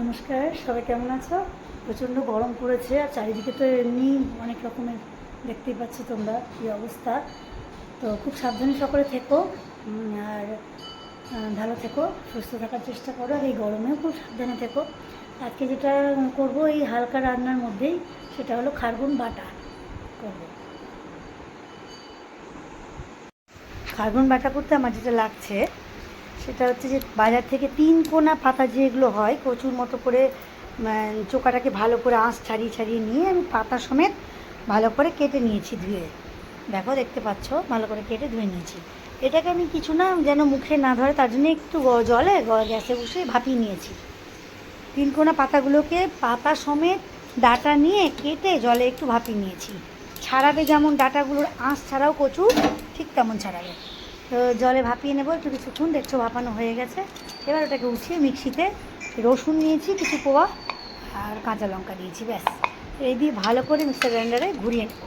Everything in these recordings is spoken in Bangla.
নমস্কার, সবাই কেমন আছো? প্রচণ্ড গরম পড়েছে আর চারিদিকে তো এমনি অনেক রকমের দেখতেই পাচ্ছ তোমরা কী অবস্থা। তো খুব সাবধানে সকলে থেকো আর ভালো থেকো, সুস্থ থাকার চেষ্টা করো, আর এই গরমেও খুব সাবধানে থেকো। আজকে যেটা করব এই হালকা রান্নার মধ্যেই, সেটা হলো খারগুন বাটা করব। খারগুন বাটা করতে আমার যেটা লাগছে সেটা হচ্ছে যে বাজার থেকে তিন কোনা পাতা যেগুলো হয়, কচুর মতো করে চোকাটাকে ভালো করে আঁশ ছাড়িয়ে ছাড়িয়ে নিয়ে আমি পাতা সমেত ভালো করে কেটে নিয়েছি ধুয়ে। দেখো, দেখতে পাচ্ছ? ভালো করে কেটে ধুয়ে নিয়েছি। এটাকে আমি কিছু না, যেন মুখে না ধরে, তার জন্য একটু জলে গ্যাসে বসে ভাপিয়ে নিয়েছি। তিন কোনা পাতাগুলোকে পাতা সমেত ডাটা নিয়ে কেটে জলে একটু ভাপিয়ে নিয়েছি। ছাড়াবে যেমন ডাটাগুলোর আঁশ ছাড়াও কচু, ঠিক তেমন ছাড়াবে। তো জলে ভাপিয়ে নেব, একটু কিছুক্ষণ, দেখছ ভাপানো হয়ে গেছে। এবার ওটাকে উঠিয়ে মিক্সিতে রসুন নিয়েছি, কিছু পোয়া আর কাঁচা লঙ্কা দিয়েছি ব্যাস। এই দিয়ে ভালো করে মিক্সার গ্রাইন্ডারে ঘুরিয়ে নেব।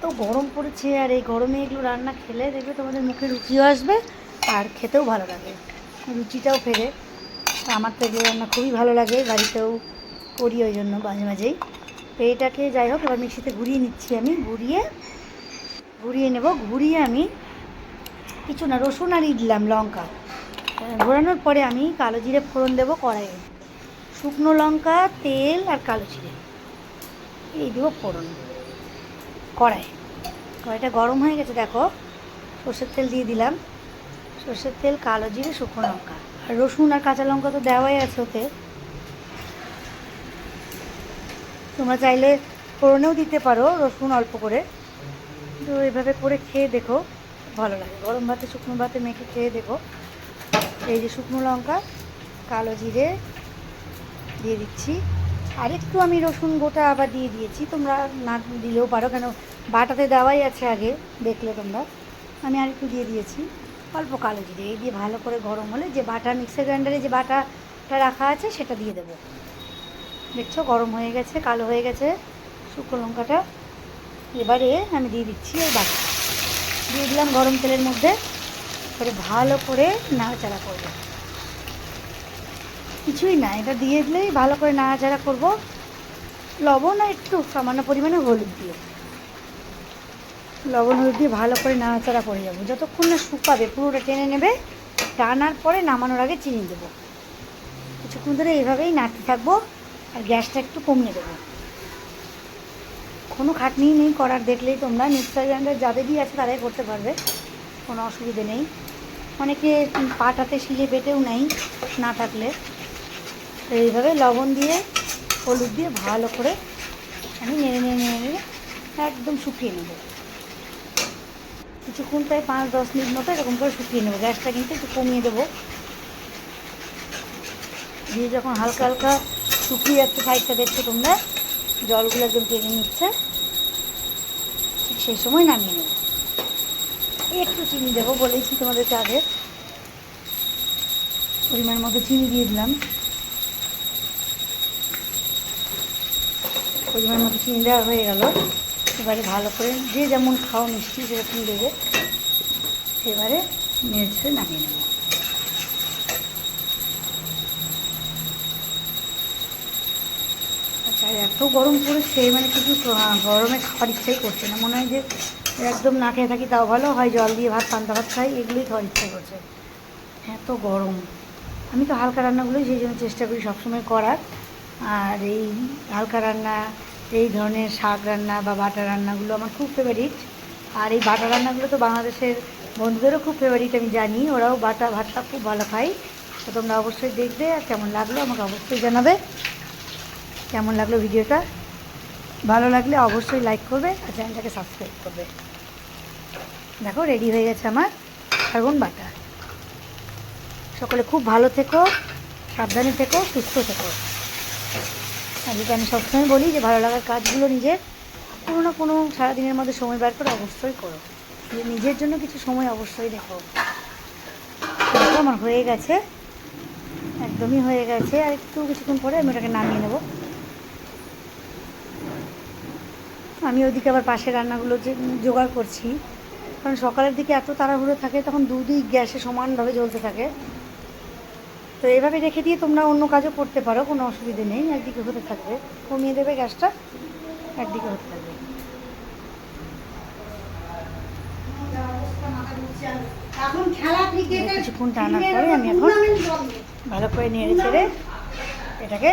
তো গরম পড়েছে আর এই গরমে এগুলো রান্না খেলে দেখবে তোমাদের মুখে রুচিও আসবে আর খেতেও ভালো লাগে। রুচিটাও ফেরে। আমার তো রান্না খুবই ভালো লাগে, বাড়িতেও করি ওই জন্য মাঝে মাঝেই। তো এটাকে যাই হোক, এবার মিক্সিতে ঘুরিয়ে নিচ্ছি আমি, ঘুরিয়ে ঘুরিয়ে নেব। ঘুরিয়ে আমি কিছু না, রসুন আর দিলাম লঙ্কা। ঘোরানোর পরে আমি কালো জিরে ফোড়ন দেবো কড়াইয়ে। শুকনো লঙ্কা, তেল আর কালো জিরে। এই দেবো ফোড়ন। কড়াই। কড়াইটা গরম হয়ে গেছে, দেখো। সর্ষের তেল দিয়ে দিলাম। সর্ষের তেল, কালো জিরে, শুকনো লঙ্কা। আর রসুন আর কাঁচা লঙ্কা তো দেওয়াই আছে ওতে। তোমরা চাইলে ফোড়নেও দিতে পারো, রসুন অল্প করে। তো এভাবে করে খেয়ে দেখো। ভালো লাগে। গরম ভাতে শুকনো ভাতে মেখে খেয়ে দেখো এই যে শুকনো লঙ্কা, কালো জিরে দিয়ে দিচ্ছি। আর একটু আমি রসুন গোটা আবার দিয়ে দিয়েছি। তোমরা না দিলেও পারো, কেন বাটাতে দেওয়াই আছে আগে, দেখলে তোমরা। আমি আর একটু দিয়ে দিয়েছি অল্প কালো জিরে। এই দিয়ে ভালো করে গরম হলে যে বাটা, মিক্সার গ্রাইন্ডারে যে বাটাটা রাখা আছে, সেটা দিয়ে দেবো। দেখছ, গরম হয়ে গেছে, কালো হয়ে গেছে শুকনো লঙ্কাটা। এবারে আমি দিয়ে দিচ্ছি ওই বাটাটা। দিয়ে দিলাম গরম তেলের মধ্যে। করে ভালো করে নাড়াচাড়া করব। কিছুই না, এটা দিয়ে দিলেই ভালো করে নাড়াচাড়া করব। লবণ আর একটু সামান্য পরিমাণে হলুদ দিয়ে। লবণ, হলুদ দিয়ে ভালো করে নাড়াচাড়া করে যাব যতক্ষণ না শুকাবে, পুরোটা টেনে নেবে, টানার পরে নামানোর আগে চিনি দেবো। কিছুক্ষণ ধরে এইভাবেই নাড়তে থাকব আর গ্যাসটা একটু কমিয়ে দেবো। কোনো খাটনি নেই করার, দেখলেই তোমরা। মিক্সার গ্রাইন্ডার যাদেরই আছে তারাই করতে পারবে, কোনো অসুবিধে নেই। অনেকে পাটাতে শিলে পেটেও নেই, না থাকলে। তো এইভাবে লবণ দিয়ে, হলুদ দিয়ে ভালো করে আমি নেড়ে নেড়ে নেড়ে নেড়ে একদম শুকিয়ে নেব। কিছুক্ষণ প্রায় পাঁচ দশ মিনিট মতো এরকম করে শুকিয়ে নেব। গ্যাসটা কিন্তু একটু কমিয়ে দেবো। দিয়ে যখন হালকা হালকা শুকিয়ে যাচ্ছে সাইডটা দেখছ তোমরা? জলগুলো একদম টেনে নিচ্ছে। ঠিক সেই সময় নামিয়ে নেব। একটু চিনি দেবো বলেছি তোমাদেরকে আগে। পরিমাণ মতো চিনি দিয়ে দিলাম। পরিমাণ মতো চিনি দেওয়া হয়ে গেল। এবারে ভালো করে যে যেমন খাও মিষ্টি, সেরকম দেবে এবারে নেড়ে নামিয়ে নেব। আর এত গরম পড়েছে মানে কিছু আহ, গরমে খাওয়ার ইচ্ছাই করছে না। মনে হয় যে একদম না খেয়ে থাকি তাও ভালো হয় জল দিয়ে ভাত পান্তা ভাত খাই এগুলোই খাওয়ার ইচ্ছা করছে। এত গরম। আমি তো হালকা রান্নাগুলোই সেই জন্য চেষ্টা করি সবসময় করার। আর এই হালকা রান্না এই ধরনের শাক রান্না বা বাটা রান্নাগুলো আমার খুব ফেভারিট আর এই বাটা রান্নাগুলো তো বাংলাদেশের বন্ধুদেরও খুব ফেভারিট আমি জানি। ওরাও বাটা ভাতটা খুব ভালো খায়। তো তোমরা অবশ্যই দেখবে আর কেমন লাগল আমাকে অবশ্যই জানাবে। কেমন লাগল ভিডিওটা? ভালো লাগলে অবশ্যই লাইক করবে আর চ্যানেলটাকে সাবস্ক্রাইব করবে। দেখো রেডি হয়ে গেছে আমার খারবন বাটা। সকলে খুব ভালো থেকো, সাবধানে থেকো, সুস্থ থেকো। যেটা আমি সবসময় বলি যে, ভালো লাগার কাজগুলো নিজের, কোনো না কোনো সারাদিনের মধ্যে সময় বার করে অবশ্যই করো। নিজের জন্য কিছু সময় অবশ্যই দেখো। দেখো, আমার হয়ে গেছে। একদমই হয়ে গেছে। আর একটু কিছুক্ষণ পরে আমি ওটাকে নামিয়ে নেব। আমি ওইদিকে আবার পাশে রান্নাগুলো যে জোগাড় করছি। কারণ সকালের দিকে এত তাড়াহুড়ো থাকে তখন দুদিক গ্যাসে সমানভাবে জ্বলতে থাকে। তো এভাবে রেখে দিয়ে তোমরা অন্য কাজও করতে পারো কোনো অসুবিধে নেই একদিকে হতে থাকবে। কমিয়ে দেবে গ্যাসটা একদিকে হতে থাকবে। কিছুক্ষণ টানার পরে আমি এখন ভালো করে নেড়ে ছেড়ে এটাকে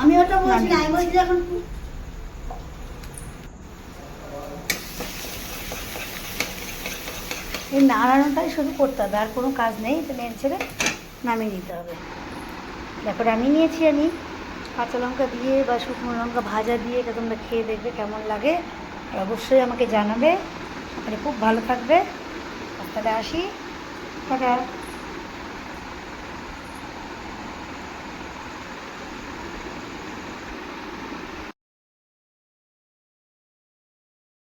আমি ওটা বলছি এখন এই নাড়ানোটাই শুধু করতে হবে, আর কোনো কাজ নেই তো নেড়ে ছেড়ে নামিয়ে নিতে হবে। দেখো, আমি নিয়েছি আমি কাঁচা লঙ্কা দিয়ে বা শুকনো লঙ্কা ভাজা দিয়ে এটা তোমরা খেয়ে দেখবে কেমন লাগে। আর অবশ্যই আমাকে জানাবে। সকলে খুব ভালো থাকবে। তাহলে আসি। টাটা।